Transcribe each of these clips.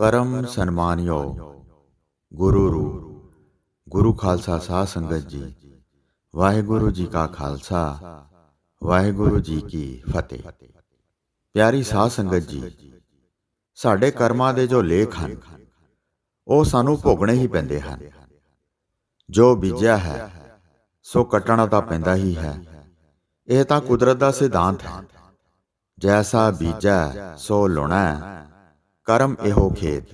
ਪਰਮ ਸਨਮਾਨਿਓ। ਗੁਰੂ ਰੂ ਗੁਰੂ ਖਾਲਸਾ ਸਾਧ ਸੰਗਤ ਜੀ। ਵਾਹਿਗੁਰੂ ਜੀ ਕਾ ਖਾਲਸਾ। ਵਾਹਿਗੁਰੂ ਜੀ ਕੀ ਫਤਿਹ। ਪਿਆਰੀ ਸਾਧ ਸੰਗਤ ਜੀ, ਸਾਡੇ ਕਰਮਾਂ ਦੇ ਜੋ ਲੇਖ ਹਨ, ਉਹ ਸਾਨੂੰ ਭੋਗਣੇ ਹੀ ਪੈਂਦੇ ਹਨ। ਜੋ ਬੀਜਿਆ ਹੈ, ਸੋ ਕੱਟਣਾ ਤਾਂ ਪੈਂਦਾ ਹੀ ਹੈ। ਇਹ ਤਾਂ ਕੁਦਰਤ ਦਾ ਸਿਧਾਂਤ ਹੈ। ਜੈਸਾ ਬੀਜਾ, ਸੋ ਲੁਣਾ। ਕਰਮ ਇਹੋ ਖੇਤ,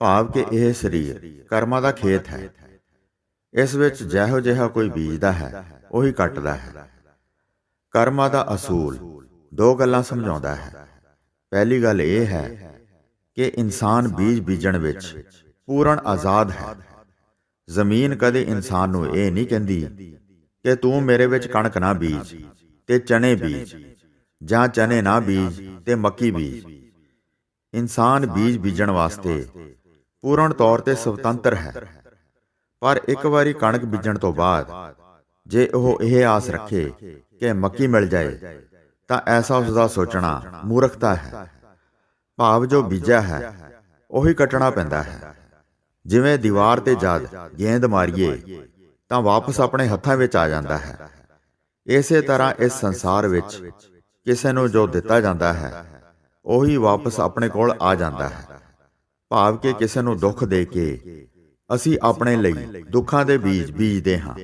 ਭਾਵ ਕਿ ਇਹ ਸਰੀਰ ਕਰਮਾਂ ਦਾ ਖੇਤ ਹੈ। ਇਸ ਵਿੱਚ ਜਿਹੋ ਜਿਹਾ ਕੋਈ ਬੀਜਦਾ ਹੈ, ਉਹੀ ਕੱਟਦਾ ਹੈ। ਕਰਮਾਂ ਦਾ ਅਸੂਲ ਦੋ ਗੱਲਾਂ ਸਮਝਾਉਂਦਾ ਹੈ। ਪਹਿਲੀ ਗੱਲ ਇਹ ਹੈ ਕਿ ਇਨਸਾਨ ਬੀਜ ਬੀਜਣ ਵਿੱਚ ਪੂਰਨ ਆਜ਼ਾਦ ਹੈ। ਜ਼ਮੀਨ ਕਦੇ ਇਨਸਾਨ ਨੂੰ ਇਹ ਨਹੀਂ ਕਹਿੰਦੀ ਕਿ ਤੂੰ ਮੇਰੇ ਵਿੱਚ ਕਣਕ ਨਾ ਬੀਜ ਤੇ ਚਨੇ ਬੀਜ ਜਾਂ ਚਨੇ ਨਾ ਬੀਜ ਤੇ ਮੱਕੀ ਬੀਜ। ਇਨਸਾਨ ਬੀਜ ਬੀਜਣ ਵਾਸਤੇ ਪੂਰਨ ਤੌਰ ਤੇ ਸੁਤੰਤਰ ਹੈ। ਪਰ ਇੱਕ ਵਾਰੀ ਕਣਕ ਬੀਜਣ ਤੋਂ ਬਾਅਦ ਜੇ ਉਹ ਇਹ ਆਸ ਰੱਖੇ ਕਿ ਮੱਕੀ ਮਿਲ ਜਾਏ ਤਾਂ ਐਸਾ ਉਸ ਦਾ ਸੋਚਣਾ ਮੂਰਖਤਾ ਹੈ। ਭਾਵ ਜੋ ਬੀਜਿਆ ਹੈ ਉਹੀ ਕੱਟਣਾ ਪੈਂਦਾ ਹੈ। ਜਿਵੇਂ ਦੀਵਾਰ ਤੇ ਜਦ ਗੇਂਦ ਮਾਰੀਏ ਤਾਂ ਵਾਪਸ ਆਪਣੇ ਹੱਥਾਂ ਵਿੱਚ ਆ ਜਾਂਦਾ ਹੈ। ਇਸੇ ਤਰ੍ਹਾਂ ਇਸ ਸੰਸਾਰ ਵਿੱਚ ਕਿਸੇ ਨੂੰ ਜੋ ਦਿੱਤਾ ਜਾਂਦਾ ਹੈ ਉਹੀ ਵਾਪਸ ਆਪਣੇ ਕੋਲ ਆ ਜਾਂਦਾ ਹੈ। ਭਾਵ ਕਿ ਕਿਸੇ ਨੂੰ ਦੁੱਖ ਦੇ ਕੇ ਅਸੀਂ ਆਪਣੇ ਲਈ ਦੁੱਖਾਂ ਦੇ ਬੀਜ ਬੀਜਦੇ ਹਾਂ।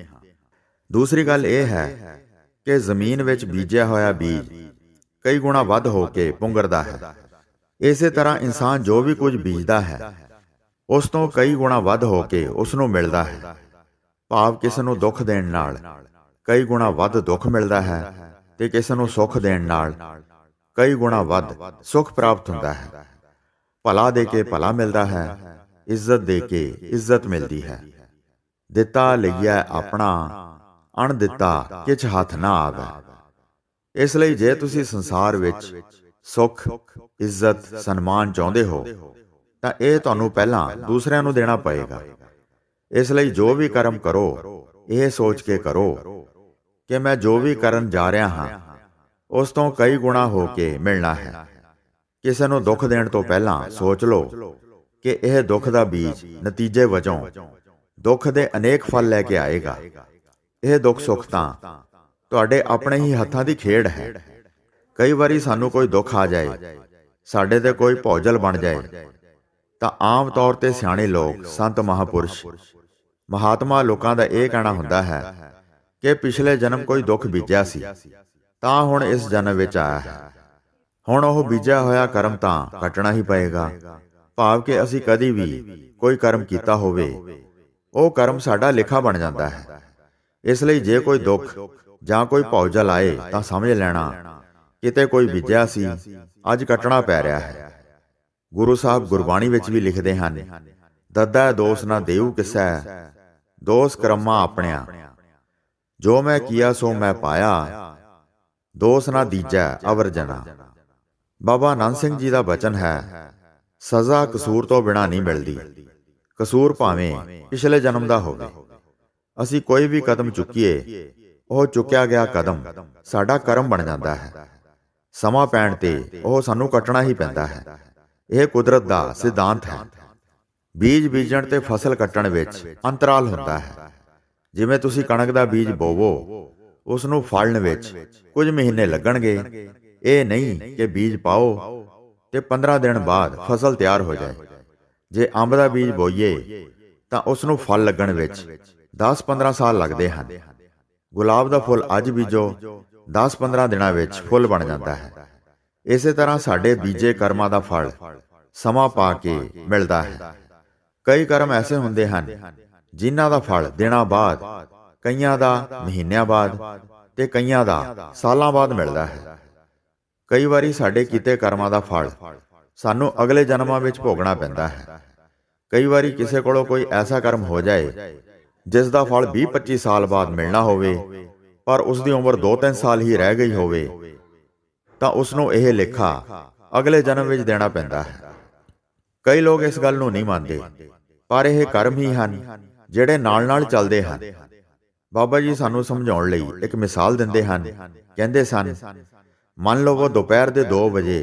ਦੂਸਰੀ ਗੱਲ ਇਹ ਹੈ ਕਿ ਜ਼ਮੀਨ ਵਿੱਚ ਬੀਜਿਆ ਹੋਇਆ ਬੀਜ ਕਈ ਗੁਣਾ ਵੱਧ ਹੋ ਕੇ ਪੁੰਗਰਦਾ ਹੈ। ਇਸੇ ਤਰ੍ਹਾਂ ਇਨਸਾਨ ਜੋ ਵੀ ਕੁਝ ਬੀਜਦਾ ਹੈ, ਉਸ ਤੋਂ ਕਈ ਗੁਣਾ ਵੱਧ ਹੋ ਕੇ ਉਸ ਨੂੰ ਮਿਲਦਾ ਹੈ। ਭਾਵ ਕਿਸੇ ਨੂੰ ਦੁੱਖ ਦੇਣ ਨਾਲ ਕਈ ਗੁਣਾ ਵੱਧ ਦੁੱਖ ਮਿਲਦਾ ਹੈ ਤੇ ਕਿਸੇ ਨੂੰ ਸੁੱਖ ਦੇਣ ਨਾਲ ਕਈ ਗੁਣਾ ਵੱਧ ਸੁੱਖ ਪ੍ਰਾਪਤ ਹੁੰਦਾ ਹੈ। ਭਲਾ ਦੇ ਕੇ ਭਲਾ ਮਿਲਦਾ ਹੈ, ਇੱਜ਼ਤ ਦੇ ਕੇ ਇੱਜ਼ਤ ਮਿਲਦੀ ਹੈ। ਦਿੱਤਾ ਲਈਐ ਆਪਣਾ ਅਣ ਦਿੱਤਾ ਕਿਛ ਹੱਥ ਨਾ ਆਵੇ। ਇਸ ਲਈ ਜੇ ਤੁਸੀਂ ਸੰਸਾਰ ਵਿੱਚ ਸੁੱਖ, ਇੱਜ਼ਤ, ਸਨਮਾਨ ਚਾਹੁੰਦੇ ਹੋ, ਤਾਂ ਇਹ ਤੁਹਾਨੂੰ ਪਹਿਲਾਂ ਦੂਸਰਿਆਂ ਨੂੰ ਦੇਣਾ ਪਏਗਾ। ਇਸ ਲਈ ਜੋ ਵੀ ਕਰਮ ਕਰੋ, ਇਹ ਸੋਚ ਕੇ ਕਰੋ ਕਿ ਮੈਂ ਜੋ ਵੀ ਕਰਨ ਜਾ ਰਿਹਾ ਹਾਂ ਉਸ ਤੋਂ ਕਈ ਗੁਣਾ ਹੋ ਕੇ ਮਿਲਣਾ ਹੈ। ਕਿਸੇ ਨੂੰ ਦੁੱਖ ਦੇਣ ਤੋਂ ਪਹਿਲਾਂ ਸੋਚ ਲਓ ਕਿ ਇਹ ਦੁੱਖ ਦਾ ਬੀਜ ਨਤੀਜੇ ਵਜੋਂ ਦੁੱਖ ਦੇ ਅਨੇਕ ਫਲ ਲੈ ਕੇ ਆਏਗਾ। ਇਹ ਦੁੱਖ ਸੁੱਖ ਤਾਂ ਤੁਹਾਡੇ ਆਪਣੇ ਹੀ ਹੱਥਾਂ ਦੀ ਖੇਡ ਹੈ। ਕਈ ਵਾਰੀ ਸਾਨੂੰ ਕੋਈ ਦੁੱਖ ਆ ਜਾਏ, ਸਾਡੇ ਤੇ ਕੋਈ ਭੌਜਲ ਬਣ ਜਾਏ, ਤਾਂ ਆਮ ਤੌਰ ਤੇ ਸਿਆਣੇ ਲੋਕ, ਸੰਤ ਮਹਾਪੁਰਸ਼, ਮਹਾਤਮਾ ਲੋਕਾਂ ਦਾ ਇਹ ਕਹਿਣਾ ਹੁੰਦਾ ਹੈ ਕਿ ਪਿਛਲੇ ਜਨਮ ਕੋਈ ਦੁੱਖ ਬੀਜਿਆ ਸੀ। ਤਾਂ ਹੁਣ ਇਸ ਜਨਮ ਵਿੱਚ ਆਇਆ ਹੈ। ਹੁਣ ਉਹ ਬੀਜਿਆ ਹੋਇਆ ਕਰਮ ਤਾਂ ਕੱਟਣਾ ਹੀ ਪਏਗਾ। ਭਾਵ ਕਿ ਅਸੀਂ ਕਦੀ ਵੀ ਕੋਈ ਕਰਮ ਕੀਤਾ ਹੋਵੇ, ਉਹ ਕਰਮ ਸਾਡਾ ਲਿਖਾ ਬਣ ਜਾਂਦਾ ਹੈ। ਇਸ ਲਈ ਜੇ ਕੋਈ ਦੁੱਖ ਜਾਂ ਕੋਈ ਭੌਜਲ ਆਏ ਤਾਂ ਸਮਝ ਲੈਣਾ, ਕਿਤੇ ਕੋਈ ਬੀਜਿਆ ਸੀ, ਅੱਜ ਕੱਟਣਾ ਪੈ ਰਿਹਾ ਹੈ। ਗੁਰੂ ਸਾਹਿਬ ਗੁਰਬਾਣੀ ਵਿੱਚ ਵੀ ਲਿਖਦੇ ਹਨ, ਦੱਦਾ ਦੋਸ ਨਾ ਦੇਉ ਕਿਸੈ, ਦੋਸ ਕਰਮਾ ਆਪਣਿਆ। ਜੋ ਮੈਂ ਕੀਆ ਸੋ ਮੈਂ ਪਾਇਆ ਦੋਸ ਨਾ ਦੀਜੈ, ਅਵਰ ਜਨਾ। ਬਾਬਾ ਆਨੰਦ ਸਿੰਘ ਜੀ ਦਾ ਬਚਨ ਹੈ, ਸਜ਼ਾ ਕਸੂਰ ਤੋਂ ਬਿਨਾ ਨਹੀਂ ਮਿਲਦੀ। ਕਸੂਰ ਭਾਵੇਂ ਪਿਛਲੇ ਜਨਮ ਦਾ ਹੋਵੇ। ਅਸੀਂ ਕੋਈ ਵੀ ਕਦਮ ਚੁੱਕੀਏ, ਉਹ ਚੁੱਕਿਆ ਗਿਆ ਕਦਮ ਸਾਡਾ ਕਰਮ ਬਣ ਜਾਂਦਾ ਹੈ। ਸਮਾਂ ਪੈਣ ਤੇ ਉਹ ਸਾਨੂੰ ਕੱਟਣਾ ਹੀ ਪੈਂਦਾ ਹੈ। ਇਹ ਕੁਦਰਤ ਦਾ ਸਿਧਾਂਤ ਹੈ। ਬੀਜ ਬੀਜਣ ਤੇ ਫਸਲ ਕੱਟਣ ਵਿੱਚ ਅੰਤਰਾਲ ਹੁੰਦਾ ਹੈ। ਜਿਵੇਂ ਤੁਸੀਂ ਕਣਕ ਦਾ ਬੀਜ ਬੋਵੋ ਉਸ ਨੂੰ ਫਲਣ ਵਿੱਚ ਕੁਝ ਮਹੀਨੇ ਲੱਗਣਗੇ। ਇਹ ਨਹੀਂ ਕਿ ਬੀਜ ਪਾਓ ਤੇ 15 ਦਿਨ ਬਾਅਦ ਫਸਲ ਤਿਆਰ ਹੋ ਜਾਏ। ਜੇ ਅੰਬ ਦਾ ਬੀਜ ਬੋਈਏ, ਤਾਂ ਉਸ ਨੂੰ ਫਲ ਲੱਗਣ ਵਿੱਚ 10-15 ਸਾਲ ਲੱਗਦੇ ਹਨ। ਗੁਲਾਬ ਦਾ ਫੁੱਲ ਅੱਜ ਬੀਜੋ 10-15 ਦਿਨਾਂ ਵਿੱਚ ਫੁੱਲ ਬਣ ਜਾਂਦਾ ਹੈ। ਇਸੇ ਤਰ੍ਹਾਂ ਸਾਡੇ ਬੀਜੇ ਕਰਮਾਂ ਦਾ ਫਲ ਸਮਾਂ ਪਾ ਕੇ ਮਿਲਦਾ ਹੈ। ਕਈ ਕਰਮ ਐਸੇ ਹੁੰਦੇ ਹਨ ਜਿਨ੍ਹਾਂ ਦਾ ਫਲ ਦੇਣਾ ਬਾਅਦ ਕਈਆਂ ਦਾ ਮਹੀਨਿਆਂ ਬਾਅਦ ਤੇ ਕਈਆਂ ਦਾ ਸਾਲਾਂ ਬਾਅਦ ਮਿਲਦਾ ਹੈ। ਕਈ ਵਾਰੀ ਸਾਡੇ ਕੀਤੇ ਕਰਮਾਂ ਦਾ ਫਲ ਸਾਨੂੰ ਅਗਲੇ ਜਨਮਾਂ ਵਿੱਚ ਭੋਗਣਾ ਪੈਂਦਾ ਹੈ। ਕਈ ਵਾਰੀ ਕਿਸੇ ਕੋਲੋਂ ਕੋਈ ਐਸਾ ਕਰਮ ਹੋ ਜਾਏ ਜਿਸ ਦਾ ਫਲ 20-25 ਸਾਲ ਬਾਅਦ ਮਿਲਣਾ ਹੋਵੇ, ਪਰ ਉਸ ਦੀ ਉਮਰ 2-3 ਸਾਲ ਹੀ ਰਹਿ ਗਈ ਹੋਵੇ, ਤਾਂ ਉਸ ਨੂੰ ਇਹ ਲੇਖਾ ਅਗਲੇ ਜਨਮ ਵਿੱਚ ਦੇਣਾ ਪੈਂਦਾ ਹੈ। ਕਈ ਲੋਕ ਇਸ ਗੱਲ ਨੂੰ ਨਹੀਂ ਮੰਨਦੇ, ਪਰ ਇਹ ਕਰਮ ਹੀ ਹਨ ਜਿਹੜੇ ਨਾਲ-ਨਾਲ ਚੱਲਦੇ ਹਨ। ਬਾਬਾ ਜੀ ਸਾਨੂੰ ਸਮਝਾਉਣ ਲਈ ਇੱਕ ਮਿਸਾਲ ਦਿੰਦੇ ਹਨ। ਕਹਿੰਦੇ ਸਨ, ਮੰਨ ਲਓ ਉਹ ਦੁਪਹਿਰ ਦੇ 2 ਵਜੇ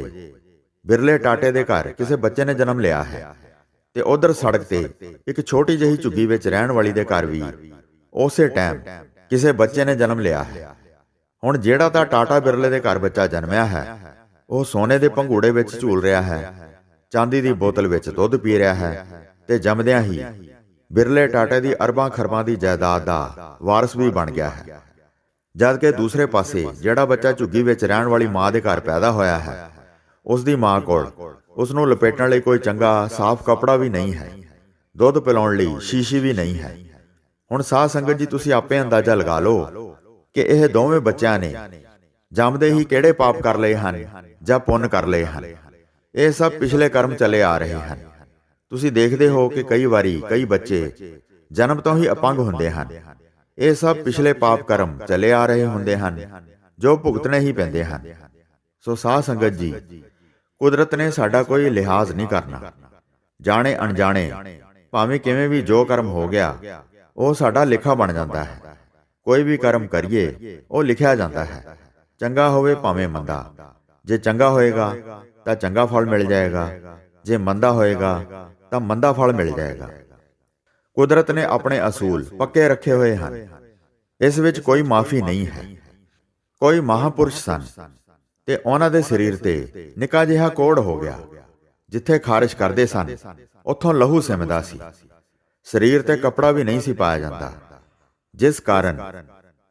ਬਿਰਲੇ ਟਾਟੇ ਦੇ ਘਰ ਕਿਸੇ ਬੱਚੇ ਨੇ ਜਨਮ ਲਿਆ ਹੈ ਤੇ ਉਧਰ ਸੜਕ ਤੇ ਇੱਕ ਛੋਟੀ ਜਿਹੀ ਝੁੱਗੀ ਵਿੱਚ ਰਹਿਣ ਵਾਲੀ ਦੇ ਘਰ ਵੀ ਉਸੇ ਟਾਈਮ ਕਿਸੇ ਬੱਚੇ ਨੇ ਜਨਮ ਲਿਆ ਹੈ। ਹੁਣ ਜਿਹੜਾ ਤਾਂ ਟਾਟਾ ਬਿਰਲੇ ਦੇ ਘਰ ਬੱਚਾ ਜਨਮਿਆ ਹੈ, ਉਹ ਸੋਨੇ ਦੇ ਪੰਘੂੜੇ ਵਿੱਚ ਝੂਲ ਰਿਹਾ ਹੈ, ਚਾਂਦੀ ਦੀ ਬੋਤਲ ਵਿੱਚ ਦੁੱਧ ਪੀ ਰਿਹਾ ਹੈ ਤੇ ਜੰਮਦਿਆਂ ਹੀ ਬਿਰਲੇ ਟਾਟੇ ਦੀ ਅਰਬਾਂ ਖਰਬਾਂ ਦੀ ਜਾਇਦਾਦ ਦਾ ਵਾਰਸ ਵੀ ਬਣ ਗਿਆ ਹੈ। ਜਦ ਕਿ ਦੂਸਰੇ ਪਾਸੇ ਜਿਹੜਾ ਬੱਚਾ ਝੁੱਗੀ ਵਿੱਚ ਰਹਿਣ ਵਾਲੀ ਮਾਂ ਦੇ ਘਰ ਪੈਦਾ ਹੋਇਆ ਹੈ ਉਸ ਦੀ ਮਾਂ ਕੋਲ ਉਸ ਨੂੰ ਲਪੇਟਣ ਲਈ ਕੋਈ ਚੰਗਾ ਸਾਫ਼ ਕਪੜਾ ਵੀ ਨਹੀਂ ਹੈ, ਦੁੱਧ ਪਿਲਾਉਣ ਲਈ ਸ਼ੀਸ਼ੀ ਵੀ ਨਹੀਂ ਹੈ। ਹੁਣ ਸਾਧ ਸੰਗਤ ਜੀ, ਤੁਸੀਂ ਆਪੇ ਅੰਦਾਜ਼ਾ ਲਗਾ ਲਓ ਕਿ ਇਹ ਦੋਵੇਂ ਬੱਚਿਆਂ ਨੇ ਜੰਮਦੇ ਹੀ ਕਿਹੜੇ ਪਾਪ ਕਰ ਲਏ ਹਨ ਜਾਂ ਪੁੰਨ ਕਰ ਲਏ ਹਨ। ਇਹ ਸਭ ਪਿਛਲੇ ਕਰਮ ਚਲੇ ਆ ਰਹੇ ਹਨ। ਤੁਸੀਂ ਦੇਖਦੇ ਹੋ ਕਿ ਕਈ ਵਾਰੀ ਕਈ ਬੱਚੇ ਜਨਮ ਤੋਂ ਹੀ ਅਪੰਗ ਹੁੰਦੇ ਹਨ। ਇਹ ਸਭ ਪਿਛਲੇ ਪਾਪ ਕਰਮ ਚਲੇ ਆ ਰਹੇ ਹੁੰਦੇ ਹਨ, ਜੋ ਭੁਗਤਣੇ ਹੀ ਪੈਂਦੇ ਹਨ। ਸੋ ਸਾਧ ਸੰਗਤ ਜੀ, ਕੁਦਰਤ ਨੇ ਸਾਡਾ ਕੋਈ ਲਿਹਾਜ਼ ਨਹੀਂ ਕਰਨਾ। ਜਾਣੇ ਅਣਜਾਣੇ, ਭਾਵੇਂ ਕਿਵੇਂ ਵੀ ਜੋ ਕਰਮ ਹੋ ਗਿਆ, ਉਹ ਸਾਡਾ ਲਿਖਾ ਬਣ ਜਾਂਦਾ ਹੈ। ਕੋਈ ਵੀ ਕਰਮ ਕਰੀਏ, ਉਹ ਲਿਖਿਆ ਜਾਂਦਾ ਹੈ। ਚੰਗਾ ਹੋਵੇ ਭਾਵੇਂ ਮੰਦਾ। ਜੇ ਚੰਗਾ ਹੋਏਗਾ, ਤਾਂ ਚੰਗਾ ਫਲ ਮਿਲ ਜਾਏਗਾ। ਜੇ ਮੰਦਾ ਹੋਏਗਾ ਤਾਂ ਮੰਦਾ ਫਲ ਮਿਲ ਜਾਏਗਾ। ਕੁਦਰਤ ਨੇ ਆਪਣੇ ਅਸੂਲ ਪੱਕੇ ਰੱਖੇ ਹੋਏ ਹਨ। ਇਸ ਵਿੱਚ ਕੋਈ ਮਾਫੀ ਨਹੀਂ ਹੈ। ਕੋਈ ਮਹਾਪੁਰਸ਼ ਸਨ ਤੇ ਉਹਨਾਂ ਦੇ ਸਰੀਰ ਤੇ ਨਿੱਕਾ ਜਿਹਾ ਕੋੜ ਹੋ ਗਿਆ, ਜਿੱਥੇ ਖਾਰਿਸ਼ ਕਰਦੇ ਸਨ, ਉੱਥੋਂ ਲਹੂ ਸਿਮਦਾ ਸੀ। ਸਰੀਰ ਤੇ ਕੱਪੜਾ ਵੀ ਨਹੀਂ ਸੀ ਪਾਇਆ ਜਾਂਦਾ, ਜਿਸ ਕਾਰਨ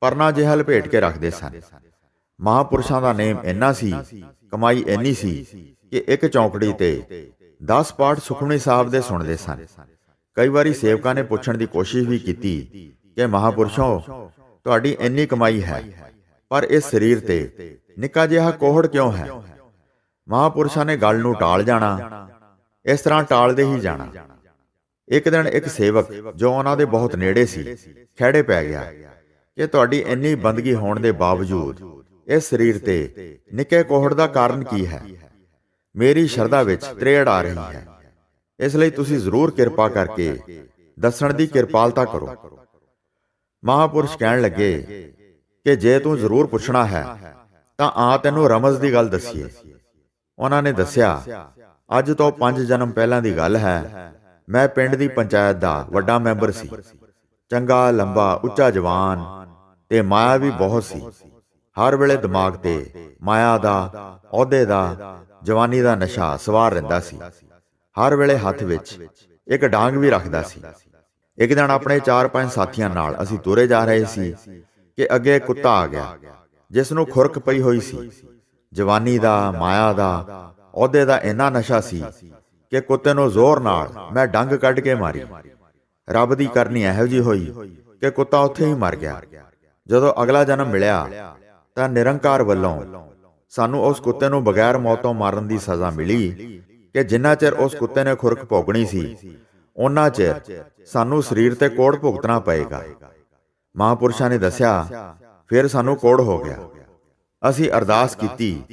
ਪਰਨਾ ਜਿਹਾ ਲਪੇਟ ਕੇ ਰੱਖਦੇ ਸਨ। ਮਹਾਪੁਰਸ਼ਾਂ ਦਾ ਨੇਮ ਇੰਨਾ ਸੀ, ਕਮਾਈ ਇੰਨੀ ਸੀ ਕਿ ਇੱਕ ਚੌਂਕੜੀ ਤੇ 10 ਪਾਠ ਸੁਖਮਣੀ ਸਾਹਿਬ ਦੇ ਸੁਣਦੇ ਸਨ। ਕਈ ਵਾਰੀ ਸੇਵਕਾਂ ਨੇ ਪੁੱਛਣ ਦੀ ਕੋਸ਼ਿਸ਼ ਵੀ ਕੀਤੀ ਕਿ, ਮਹਾਪੁਰਸ਼ੋ, ਤੁਹਾਡੀ ਇੰਨੀ ਕਮਾਈ ਹੈ, ਪਰ ਇਸ ਸਰੀਰ ਤੇ ਨਿੱਕਾ ਜਿਹਾ ਕੋਹੜ ਕਿਉਂ ਹੈ? ਮਹਾਪੁਰਸ਼ਾਂ ਨੇ ਗੱਲ ਨੂੰ ਟਾਲ ਜਾਣਾ, ਇਸ ਤਰ੍ਹਾਂ ਟਾਲਦੇ ਹੀ ਜਾਣਾ। ਇੱਕ ਦਿਨ ਇੱਕ ਸੇਵਕ ਜੋ ਉਹਨਾਂ ਦੇ ਬਹੁਤ ਨੇੜੇ ਸੀ ਖੜੇ ਪੈ ਗਿਆ ਕਿ ਤੁਹਾਡੀ ਇੰਨੀ ਬੰਦਗੀ ਹੋਣ ਦੇ ਬਾਵਜੂਦ ਇਸ ਸਰੀਰ ਤੇ ਨਿੱਕੇ ਕੋਹੜ ਦਾ ਕਾਰਨ ਕੀ ਹੈ? ਮੇਰੀ ਸ਼ਰਧਾ ਵਿੱਚ ਤਰੇੜ ਆ ਰਹੀ ਹੈ। ਇਸ ਲਈ ਤੁਸੀਂ ਜ਼ਰੂਰ ਕਿਰਪਾ ਕਰਕੇ ਦੱਸਣ ਦੀ ਕਿਰਪਾਲਤਾ ਕਰੋ। ਮਹਾਪੁਰਸ਼ ਕਹਿਣ ਲੱਗੇ ਕਿ ਜੇ ਤੂੰ ਜ਼ਰੂਰ ਪੁੱਛਣਾ ਹੈ, ਤਾਂ ਆ ਤੈਨੂੰ ਰਮਜ਼ ਦੀ ਗੱਲ ਦੱਸੀਏ। ਉਹਨਾਂ ਨੇ ਦੱਸਿਆ, ਅੱਜ ਤੋਂ 5 ਜਨਮ ਪਹਿਲਾਂ ਦੀ ਗੱਲ ਹੈ, ਮੈਂ ਪਿੰਡ ਦੀ ਪੰਚਾਇਤ ਦਾ ਵੱਡਾ ਮੈਂਬਰ ਸੀ। ਚੰਗਾ, ਲੰਬਾ, ਉੱਚਾ ਜਵਾਨ ਤੇ ਮਾਇਆ ਵੀ ਬਹੁਤ ਸੀ। ਹਰ ਵੇਲੇ ਦਿਮਾਗ ਤੇ ਮਾਇਆ ਦਾ, ਅਹੁਦੇ ਦਾ ਜਵਾਨੀ ਦਾ ਨਸ਼ਾ ਸਵਾਰ ਰਹਿੰਦਾ ਸੀ। ਹਰ ਵੇਲੇ ਹੱਥ ਵਿੱਚ ਇੱਕ ਡਾਂਗ ਵੀ ਰੱਖਦਾ ਸੀ। ਇੱਕ ਦਿਨ ਆਪਣੇ 4-5 ਸਾਥੀਆਂ ਨਾਲ ਅਸੀਂ ਤੁਰੇ ਜਾ ਰਹੇ ਸੀ ਕਿ ਅੱਗੇ ਕੁੱਤਾ ਆ ਗਿਆ, ਜਿਸ ਨੂੰ ਖੁਰਕ ਪਈ ਹੋਈ ਸੀ। ਜਵਾਨੀ ਦਾ, ਮਾਇਆ ਦਾ, ਅਹੁਦੇ ਦਾ ਇੰਨਾ ਨਸ਼ਾ ਸੀ ਕਿ ਕੁੱਤੇ ਨੂੰ ਜ਼ੋਰ ਨਾਲ ਮੈਂ ਡੰਗ ਕੱਢ ਕੇ ਮਾਰੀ। ਰੱਬ ਦੀ ਕਰਨੀ ਇਹੋ ਜੀ ਹੋਈ ਕਿ ਕੁੱਤਾ ਉੱਥੇ ਹੀ ਮਰ ਗਿਆ। ਜਦੋਂ ਅਗਲਾ ਜਨਮ ਮਿਲਿਆ ਤਾਂ ਨਿਰੰਕਾਰ ਵੱਲੋਂ ਸਾਨੂੰ ਉਸ ਕੁੱਤੇ ਨੂੰ ਬਗੈਰ ਮੌਤੋਂ ਮਾਰਨ ਦੀ ਸਜ਼ਾ ਮਿਲੀ ਕਿ ਜਿੰਨਾ ਚਿਰ ਉਸ ਕੁੱਤੇ ਨੇ ਖੁਰਕ ਭੋਗਣੀ ਸੀ ਉਹਨਾਂ ਚਿਰ ਸਾਨੂੰ ਸਰੀਰ ਤੇ ਕੋੜ ਭੁਗਤਣਾ ਪਏਗਾ। ਮਹਾਪੁਰਸ਼ਾਂ ਨੇ ਦੱਸਿਆ, ਫਿਰ ਸਾਨੂੰ ਕੋੜ ਹੋ ਗਿਆ। ਅਸੀਂ ਅਰਦਾਸ ਕੀਤੀ,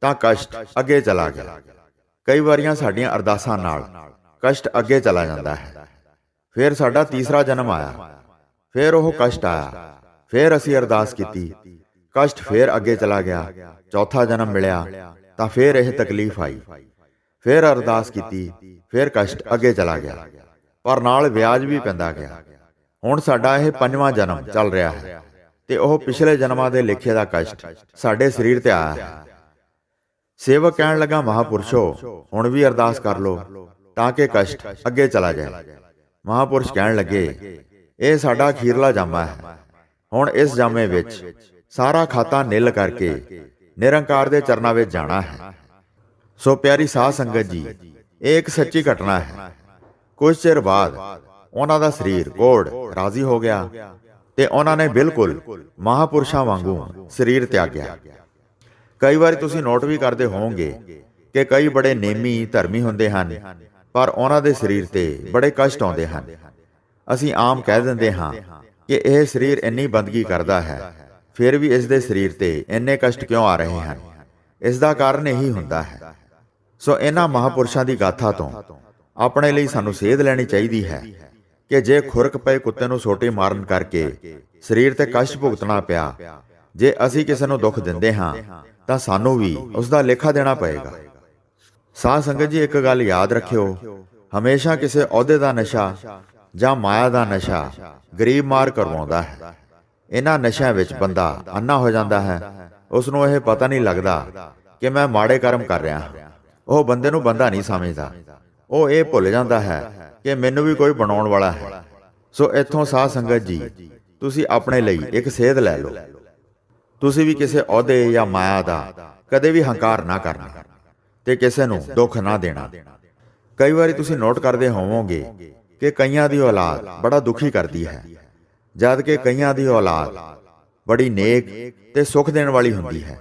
ਤਾਂ ਕਸ਼ਟ ਅੱਗੇ ਚਲਾ ਗਿਆ। ਕਈ ਵਾਰੀਆਂ ਸਾਡੀਆਂ ਅਰਦਾਸਾਂ ਨਾਲ ਕਸ਼ਟ ਅੱਗੇ ਚਲਾ ਜਾਂਦਾ ਹੈ। ਫਿਰ ਸਾਡਾ ਤੀਸਰਾ ਜਨਮ ਆਇਆ। ਫਿਰ ਉਹ ਕਸ਼ਟ ਆਇਆ। ਫਿਰ ਅਸੀਂ ਅਰਦਾਸ ਕੀਤੀ ਕਸ਼ਟ ਫਿਰ ਅੱਗੇ ਚਲਾ ਗਿਆ। ਚੌਥਾ ਜਨਮ ਮਿਲਿਆ, ਤਾਂ ਫਿਰ ਇਹ ਤਕਲੀਫ ਆਈ। ਫਿਰ ਅਰਦਾਸ ਕੀਤੀ, ਫਿਰ ਕਸ਼ਟ ਅੱਗੇ ਚਲਾ ਗਿਆ। ਪਰ ਨਾਲ ਵਿਆਜ ਵੀ ਪੈਂਦਾ ਗਿਆ। ਹੁਣ ਸਾਡਾ ਇਹ ਪੰਜਵਾਂ ਜਨਮ ਚੱਲ ਰਿਹਾ ਹੈ ਤੇ ਉਹ ਪਿਛਲੇ ਜਨਮਾਂ ਦੇ ਲਿਖੇ ਦਾ ਕਸ਼ਟ ਸਾਡੇ ਸਰੀਰ ਤੇ ਆਇਆ ਹੈ। ਸੇਵਕ ਕਹਿਣ ਲੱਗਾ, ਮਹਾਪੁਰਸ਼ੋ, ਹੁਣ ਵੀ ਅਰਦਾਸ ਕਰ ਲੋ ਤਾਂ ਕਿ ਕਸ਼ਟ ਅੱਗੇ ਚਲਾ ਜਾਏ। ਮਹਾਪੁਰਸ਼ ਕਹਿਣ ਲੱਗੇ, ਇਹ ਸਾਡਾ ਅਖੀਰਲਾ ਜਾਮਾ ਹੈ। ਹੁਣ ਇਸ ਜਾਮੇ ਵਿੱਚ ਸਾਰਾ ਖਾਤਾ ਨਿਲ ਕਰਕੇ ਨਿਰੰਕਾਰ ਦੇ ਚਰਨਾਂ ਵਿੱਚ ਜਾਣਾ ਹੈ। ਸੋ ਪਿਆਰੀ ਸਾਧ ਸੰਗਤ ਜੀ, ਇਹ ਇੱਕ ਸੱਚੀ ਘਟਨਾ ਹੈ। ਕੁਝ ਚਿਰ ਬਾਅਦ ਉਹਨਾਂ ਦਾ ਸਰੀਰ ਕੋੜ ਰਾਜ਼ੀ ਹੋ ਗਿਆ ਤੇ ਉਹਨਾਂ ਨੇ ਬਿਲਕੁਲ ਮਹਾਪੁਰਸ਼ਾਂ ਵਾਂਗੂ ਸਰੀਰ ਤਿਆਗਿਆ। ਕਈ ਵਾਰੀ ਤੁਸੀਂ ਨੋਟ ਵੀ ਕਰਦੇ ਹੋਵੋਗੇ ਕਿ ਕਈ ਬੜੇ ਨੇਮੀ ਧਰਮੀ ਹੁੰਦੇ ਹਨ, ਪਰ ਉਹਨਾਂ ਦੇ ਸਰੀਰ ਤੇ ਬੜੇ ਕਸ਼ਟ ਆਉਂਦੇ ਹਨ। ਅਸੀਂ ਆਮ ਕਹਿ ਦਿੰਦੇ ਹਾਂ ਕਿ ਇਹ ਸਰੀਰ ਇੰਨੀ ਬੰਦਗੀ ਕਰਦਾ ਹੈ ਫਿਰ ਵੀ ਇਸ ਦੇ ਸਰੀਰ ਤੇ ਇੰਨੇ ਕਸ਼ਟ ਕਿਉਂ ਆ ਰਹੇ ਹਨ? ਇਸ ਦਾ ਕਾਰਨ ਇਹੀ ਹੁੰਦਾ ਹੈ। ਸੋ ਇਹਨਾਂ ਮਹਾਪੁਰਸ਼ਾਂ ਦੀ ਗਾਥਾ ਤੋਂ ਆਪਣੇ ਲਈ ਸਾਨੂੰ ਸੇਧ ਲੈਣੀ ਚਾਹੀਦੀ ਹੈ ਕਿ ਜੇ ਖੁਰਕ ਪਏ ਕੁੱਤੇ ਨੂੰ ਸੋਟੀ ਮਾਰਨ ਕਰਕੇ ਸਰੀਰ ਤੇ ਕਸ਼ਟ ਭੁਗਤਣਾ ਪਿਆ, ਜੇ ਅਸੀਂ ਕਿਸੇ ਨੂੰ ਦੁੱਖ ਦਿੰਦੇ ਹਾਂ, ਤਾਂ ਸਾਨੂੰ ਵੀ ਉਸ ਦਾ ਲੇਖਾ ਦੇਣਾ ਪਏਗਾ। ਸਾਧ ਸੰਗਤ ਜੀ, ਇੱਕ ਗੱਲ ਯਾਦ ਰੱਖਿਓ, ਹਮੇਸ਼ਾ ਕਿਸੇ ਅਹੁਦੇ ਦਾ ਨਸ਼ਾ ਜਾਂ ਮਾਇਆ ਦਾ ਨਸ਼ਾ ਗਰੀਬ ਮਾਰ ਕਰਵਾਉਂਦਾ ਹੈ। ਇਹਨਾਂ ਨਸ਼ਿਆਂ ਵਿੱਚ ਬੰਦਾ ਅੰਨਾ ਹੋ ਜਾਂਦਾ ਹੈ। ਉਸ ਨੂੰ ਇਹ ਪਤਾ ਨਹੀਂ ਲੱਗਦਾ ਕਿ ਮੈਂ ਮਾੜੇ ਕਰਮ ਕਰ ਰਿਹਾ ਹਾਂ। ਉਹ ਬੰਦੇ ਨੂੰ ਬੰਦਾ ਨਹੀਂ ਸਮਝਦਾ। ਉਹ ਇਹ ਭੁੱਲ ਜਾਂਦਾ ਹੈ ਕਿ ਮੈਨੂੰ ਵੀ ਕੋਈ ਬਣਾਉਣ ਵਾਲਾ ਹੈ। ਸੋ ਇੱਥੋਂ ਸਾਧ ਸੰਗਤ ਜੀ, ਤੁਸੀਂ ਆਪਣੇ ਲਈ ਇੱਕ ਸੇਧ ਲੈ ਲਓ। ਤੁਸੀਂ ਵੀ ਕਿਸੇ ਅਹੁਦੇ ਜਾਂ ਮਾਇਆ ਦਾ ਕਦੇ ਵੀ ਹੰਕਾਰ ਨਾ ਕਰਨਾ ਤੇ ਕਿਸੇ ਨੂੰ ਦੁੱਖ ਨਾ ਦੇਣਾ। ਕਈ ਵਾਰੀ ਤੁਸੀਂ ਨੋਟ ਕਰਦੇ ਹੋਵੋਗੇ ਕਿ ਕਈਆਂ ਦੀ ਔਲਾਦ ਬੜਾ ਦੁਖੀ ਕਰਦੀ ਹੈ। ਜਦ ਕਿ ਕਈਆਂ ਦੀ ਔਲਾਦ ਬੜੀ ਨੇਕ ਤੇ ਸੁਖ ਦੇਣ ਵਾਲੀ ਹੁੰਦੀ ਹੈ।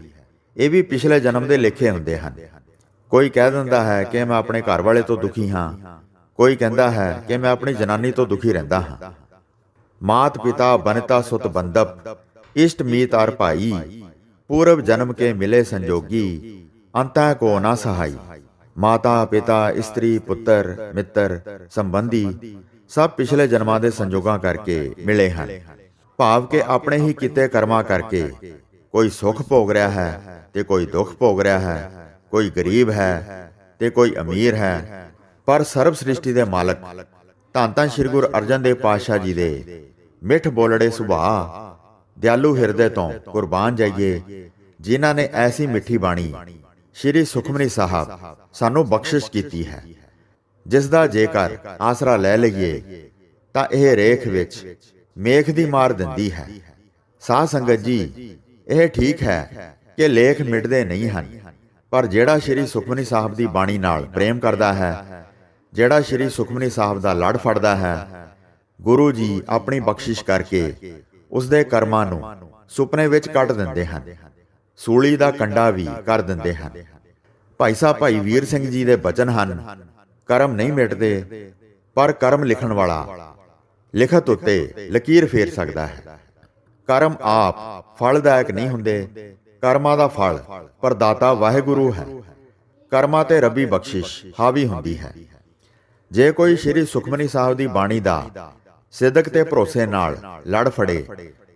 ਇਹ ਵੀ ਪਿਛਲੇ ਜਨਮ ਦੇ ਲਿਖੇ ਹੁੰਦੇ ਹਨ। ਕੋਈ ਕਹਿ ਦਿੰਦਾ ਹੈ ਕਿ ਮੈਂ ਆਪਣੇ ਘਰ ਵਾਲੇ ਤੋਂ ਦੁਖੀ ਹਾਂ। ਕੋਈ ਕਹਿੰਦਾ ਹੈ ਕਿ ਮੈਂ ਆਪਣੀ ਜਨਾਨੀ ਤੋਂ ਦੁਖੀ ਰਹਿੰਦਾ ਹਾਂ। ਮਾਤ ਪਿਤਾ ਬਨਤਾ ਸੁਤ ਬੰਦਪ ਇਸ਼ਟ ਮੀਤ ਆਰ ਭਾਈ, ਪੂਰਵ ਜਨਮ ਕੇ ਮਿਲੇ ਸੰਜੋਗੀ ਅੰਤः ਕੋ ਨਾ ਸਹਾਈ। ਮਾਤਾ ਪਿਤਾ, ਇਸਤਰੀ, ਪੁੱਤਰ, ਮਿੱਤਰ, ਸੰਬੰਧੀ ਸਭ ਪਿਛਲੇ ਜਨਮਾਂ ਦੇ ਸੰਜੋਗਾਂ ਕਰਕੇ ਮਿਲੇ ਹਨ। ਭਾਵ ਕਿ ਆਪਣੇ ਹੀ ਕੀਤੇ ਕਰਮਾਂ ਕਰਕੇ ਕੋਈ ਸੁੱਖ ਭੋਗ ਰਿਹਾ ਹੈ ਤੇ ਕੋਈ ਦੁੱਖ ਭੋਗ ਰਿਹਾ ਹੈ, ਕੋਈ ਗਰੀਬ ਹੈ ਤੇ ਕੋਈ ਅਮੀਰ ਹੈ। ਪਰ ਸਰਬ ਸ੍ਰਿਸ਼ਟੀ ਦੇ ਮਾਲਕ ਧੰਨ ਧੰਨ ਸ੍ਰੀ ਗੁਰੂ ਅਰਜਨ ਦੇਵ ਪਾਤਸ਼ਾਹ ਜੀ ਦੇ ਮਿੱਠ ਬੋਲੜੇ ਸੁਭਾਅ, ਦਿਆਲੂ ਹਿਰਦੇ ਤੋਂ ਕੁਰਬਾਨ ਜਾਈਏ, ਜਿਨ੍ਹਾਂ ਨੇ ਐਸੀ ਮਿੱਠੀ ਬਾਣੀ ਸ੍ਰੀ ਸੁਖਮਨੀ ਸਾਹਿਬ ਸਾਨੂੰ ਬਖਸ਼ਿਸ਼ ਕੀਤੀ ਹੈ। ਜਿਸ ਦਾ ਜੇਕਰ ਆਸਰਾ ਲੈ ਲਈਏ, ਤਾਂ ਇਹ ਰੇਖ ਵਿੱਚ ਮੇਖ ਦੀ ਮਾਰ ਦਿੰਦੀ ਹੈ। ਸਾਧ ਸੰਗਤ ਜੀ, ਇਹ ਠੀਕ ਹੈ ਕਿ ਲੇਖ ਮਿਟਦੇ ਨਹੀਂ ਹਨ, ਪਰ ਜਿਹੜਾ ਸ੍ਰੀ ਸੁਖਮਨੀ ਸਾਹਿਬ ਦੀ ਬਾਣੀ ਨਾਲ ਪ੍ਰੇਮ ਕਰਦਾ ਹੈ, ਜਿਹੜਾ ਸ੍ਰੀ ਸੁਖਮਨੀ ਸਾਹਿਬ ਦਾ ਲੜ ਫੜਦਾ ਹੈ, ਗੁਰੂ ਜੀ ਆਪਣੀ ਬਖਸ਼ਿਸ਼ ਕਰਕੇ ਉਸ ਦੇ ਕਰਮਾਂ ਨੂੰ ਸੁਪਨੇ ਵਿੱਚ ਕੱਟ ਦਿੰਦੇ ਹਨ, ਸੂਲੀ ਦਾ ਕੰਡਾ ਵੀ ਕਰ ਦਿੰਦੇ ਹਨ। ਭਾਈ ਸਾਹਿਬ, ਭਾਈ ਵੀਰ ਸਿੰਘ ਜੀ ਦੇ ਬਚਨ ਹਨ ਕਰਮ ਨਹੀਂ ਮਿਟਦੇ, ਪਰ ਕਰਮ ਲਿਖਣ ਵਾਲਾ ਲਿਖਤ ਉੱਤੇ ਲਕੀਰ ਫੇਰ ਸਕਦਾ ਹੈ। ਕਰਮ ਆਪ ਫਲਦਾਇਕ ਨਹੀਂ ਹੁੰਦੇ, ਕਰਮਾਂ ਦਾ ਫਲ ਪ੍ਰਦਾਤਾ ਵਾਹਿਗੁਰੂ ਹੈ। ਕਰਮਾਂ ਤੇ ਰੱਬੀ ਬਖਸ਼ਿਸ਼ ਹਾਵੀ ਹੁੰਦੀ ਹੈ। ਜੇ ਕੋਈ ਸ੍ਰੀ ਸੁਖਮਨੀ ਸਾਹਿਬ ਦੀ ਬਾਣੀ ਦਾ ਸਿੱਧਕ ਤੇ ਭਰੋਸੇ ਨਾਲ ਲੜ ਫੜੇ,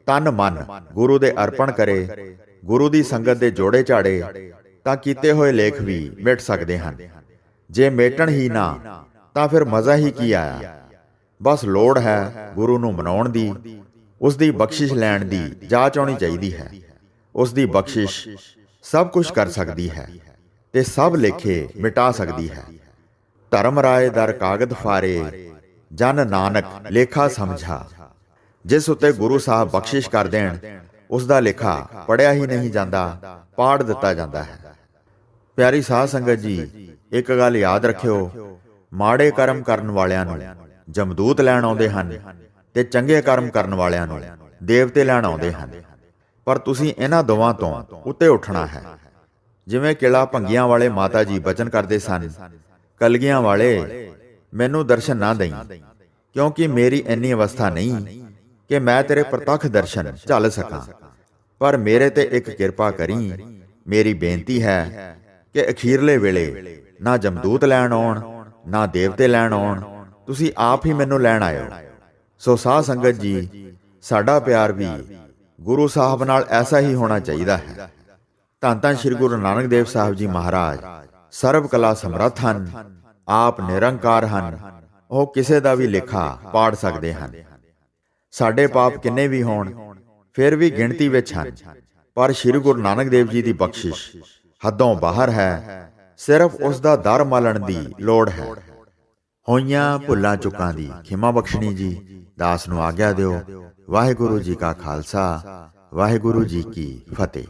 ਤਨ ਮਨ ਗੁਰੂ ਦੇ ਅਰਪਣ ਕਰੇ, ਗੁਰੂ ਦੀ ਸੰਗਤ ਦੇ ਜੋੜੇ ਝਾੜੇ, ਤਾਂ ਕੀਤੇ ਹੋਏ ਲੇਖ ਵੀ ਮਿਟ ਸਕਦੇ ਹਨ। ਜੇ ਮੇਟਣ ਹੀ ਨਾ, ਤਾਂ ਫਿਰ ਮਜ਼ਾ ਹੀ ਕੀ ਆਇਆ? ਬਸ ਲੋੜ ਹੈ ਗੁਰੂ ਨੂੰ ਮਨਾਉਣ ਦੀ, ਉਸ ਦੀ ਬਖਸ਼ਿਸ਼ ਲੈਣ ਦੀ, ਜਾਂਚ ਆਉਣੀ ਚਾਹੀਦੀ ਹੈ। ਉਸ ਦੀ ਬਖਸ਼ਿਸ਼ ਸਭ ਕੁਝ ਕਰ ਸਕਦੀ ਹੈ ਤੇ ਸਭ ਲੇਖੇ ਮਿਟਾ ਸਕਦੀ ਹੈ। ਧਰਮ ਰਾਏ ਦਰ ਕਾਗਦ ਫਾਰੇ, ਜਨ ਨਾਨਕ ਲੇਖਾ ਸਮਝਾ। ਜਿਸ ਉਤੇ ਗੁਰੂ ਸਾਹਿਬ ਬਖਸ਼ਿਸ਼ ਕਰ ਦੇਣ, ਉਸ ਦਾ ਲੇਖਾ ਪੜਿਆ ਹੀ ਨਹੀਂ ਜਾਂਦਾ, ਪਾੜ ਦਿੱਤਾ ਜਾਂਦਾ ਹੈ। ਪਿਆਰੀ ਸਾਧ ਸੰਗਤ ਜੀ ਇੱਕ ਗੱਲ ਯਾਦ ਰੱਖਿਓ ਮਾੜੇ ਕਰਮ ਕਰਨ ਵਾਲਿਆਂ ਨੂੰ ਜਮਦੂਤ ਲੈਣ ਆਉਂਦੇ ਹਨ ਤੇ ਚੰਗੇ ਕਰਮ ਕਰਨ ਵਾਲਿਆਂ ਨੂੰ ਦੇਵਤੇ ਲੈਣ ਆਉਂਦੇ ਹਨ। ਪਰ ਤੁਸੀਂ ਇਹਨਾਂ ਦੋਵਾਂ ਤੋਂ ਉੱਤੇ ਉੱਠਣਾ ਹੈ। ਜਿਵੇਂ ਕਿਲਾ ਭੰਗੀਆਂ ਵਾਲੇ ਮਾਤਾ ਜੀ ਬਚਨ ਕਰਦੇ ਸਨ। ਕਲਗੀਆਂ ਵਾਲੇ ਮੈਨੂੰ ਦਰਸ਼ਨ ਨਾ ਦੇਈ। ਕਿਉਂਕਿ ਮੇਰੀ ਇੰਨੀ ਅਵਸਥਾ ਨਹੀਂ ਕਿ ਮੈਂ ਤੇਰੇ ਪ੍ਰਤੱਖ ਦਰਸ਼ਨ ਝੱਲ ਸਕਾਂ। ਪਰ ਮੇਰੇ ਤੇ ਇੱਕ ਕਿਰਪਾ ਕਰੀ ਮੇਰੀ ਬੇਨਤੀ ਹੈ ਕਿ ਅਖੀਰਲੇ ਵੇਲੇ ਨਾ ਜਮਦੂਤ ਲੈਣ ਆਉਣ, ਨਾ ਦੇਵਤੇ ਲੈਣ ਆਉਣ। ਤੁਸੀਂ ਆਪ ਹੀ ਮੈਨੂੰ ਲੈਣ ਆਇਓ। ਸੋ ਸਾਧ ਸੰਗਤ ਜੀ, ਸਾਡਾ ਪਿਆਰ ਵੀ ਗੁਰੂ ਸਾਹਿਬ ਨਾਲ ਐਸਾ ਹੀ ਹੋਣਾ ਚਾਹੀਦਾ ਹੈ। ਧੰਨ ਧੰਨ ਸ੍ਰੀ ਗੁਰੂ ਨਾਨਕ ਦੇਵ ਸਾਹਿਬ ਜੀ ਮਹਾਰਾਜ, ਸਰਬ ਕਲਾ ਸਮਰੱਥ ਹਨ, ਆਪ ਨਿਰੰਕਾਰ ਹਨ, ਉਹ ਕਿਸੇ ਦਾ ਵੀ ਲੇਖਾ ਪਾੜ ਸਕਦੇ ਹਨ। ਸਾਡੇ ਪਾਪ ਕਿੰਨੇ ਵੀ ਹੋਣ, ਫਿਰ ਵੀ ਗਿਣਤੀ ਵਿੱਚ ਹਨ, ਪਰ ਸ੍ਰੀ ਗੁਰੂ ਨਾਨਕ ਦੇਵ ਜੀ ਦੀ ਬਖਸ਼ਿਸ਼ ਹੱਦੋਂ ਬਾਹਰ ਹੈ ਸਿਰਫ ਉਸ ਦਾ ਦਰ ਮਾਲਣ ਦੀ ਲੋੜ ਹੈ। ਹੋਈਆਂ ਭੁੱਲਾਂ ਚੁੱਕਾਂ ਦੀ ਖਿਮਾ ਬਖਸ਼ਣੀ ਜੀ ਦਾਸ ਨੂੰ ਆਗਿਆ ਦਿਓ। ਵਾਹਿਗੁਰੂ ਜੀ ਕਾ ਖਾਲਸਾ ਵਾਹਿਗੁਰੂ ਜੀ ਕੀ ਫਤਿਹ।